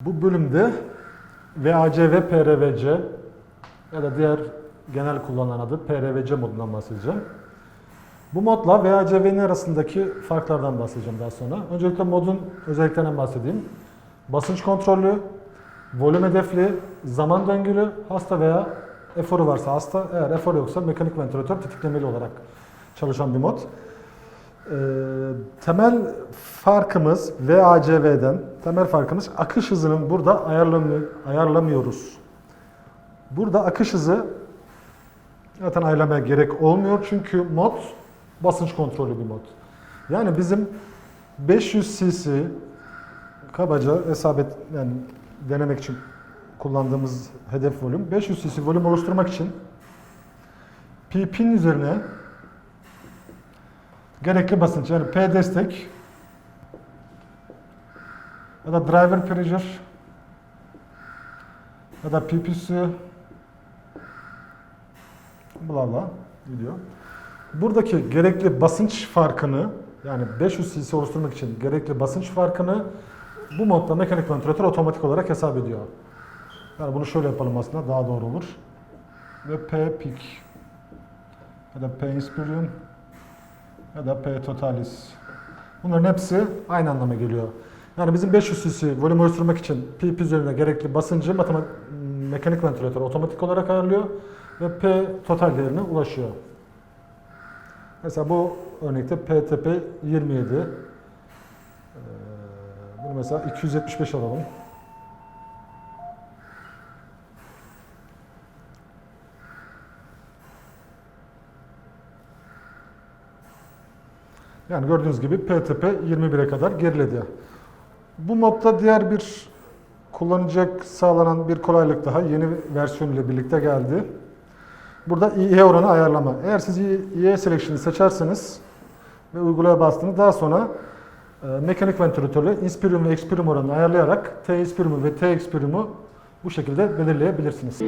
Bu bölümde VAC ve PRVC ya da diğer genel kullanılan adı PRVC modundan bahsedeceğim. Bu modla VAC ve N arasındaki farklardan bahsedeceğim daha sonra. Öncelikle modun özelliklerinden bahsedeyim. Basınç kontrollü, volüm hedefli, zaman döngülü, hasta veya eforu varsa hasta, eğer efor yoksa mekanik ventilatör tetiklemeli olarak çalışan bir mod. Ee, temel farkımız VACV'den temel farkımız akış hızının burada ayarlamı- ayarlamıyoruz. Burada akış hızı zaten ayarlamaya gerek olmuyor çünkü mod basınç kontrollü bir mod. Yani bizim 500 cc kabaca hesap et, yani denemek için kullandığımız hedef volüm 500 cc volüm oluşturmak için PP'nin üzerine gerekli basınç yani P destek ya da driver pressure ya da PP'si bla bla gidiyor. Buradaki gerekli basınç farkını yani 500 cc oluşturmak için gerekli basınç farkını bu modda mekanik ventilatör otomatik olarak hesap ediyor. Yani bunu şöyle yapalım aslında daha doğru olur. Ve P peak ya da P inspirium ya da P totalis. Bunların hepsi aynı anlama geliyor. Yani bizim 500 cc volüm oluşturmak için PP üzerine gerekli basıncı matematik, mekanik ventilatör otomatik olarak ayarlıyor ve P total değerine ulaşıyor. Mesela bu örnekte PTP 27. Ee, Bunu mesela 275 alalım. Yani gördüğünüz gibi PTP 21'e kadar geriledi. Bu modda diğer bir kullanıcıya sağlanan bir kolaylık daha yeni versiyon ile birlikte geldi. Burada IE oranı ayarlama. Eğer siz IE selection'ı seçerseniz ve uygulaya bastığınız daha sonra e, mekanik ventilatörle inspirium ve expirium oranını ayarlayarak T inspiriumu ve T expiriumu bu şekilde belirleyebilirsiniz.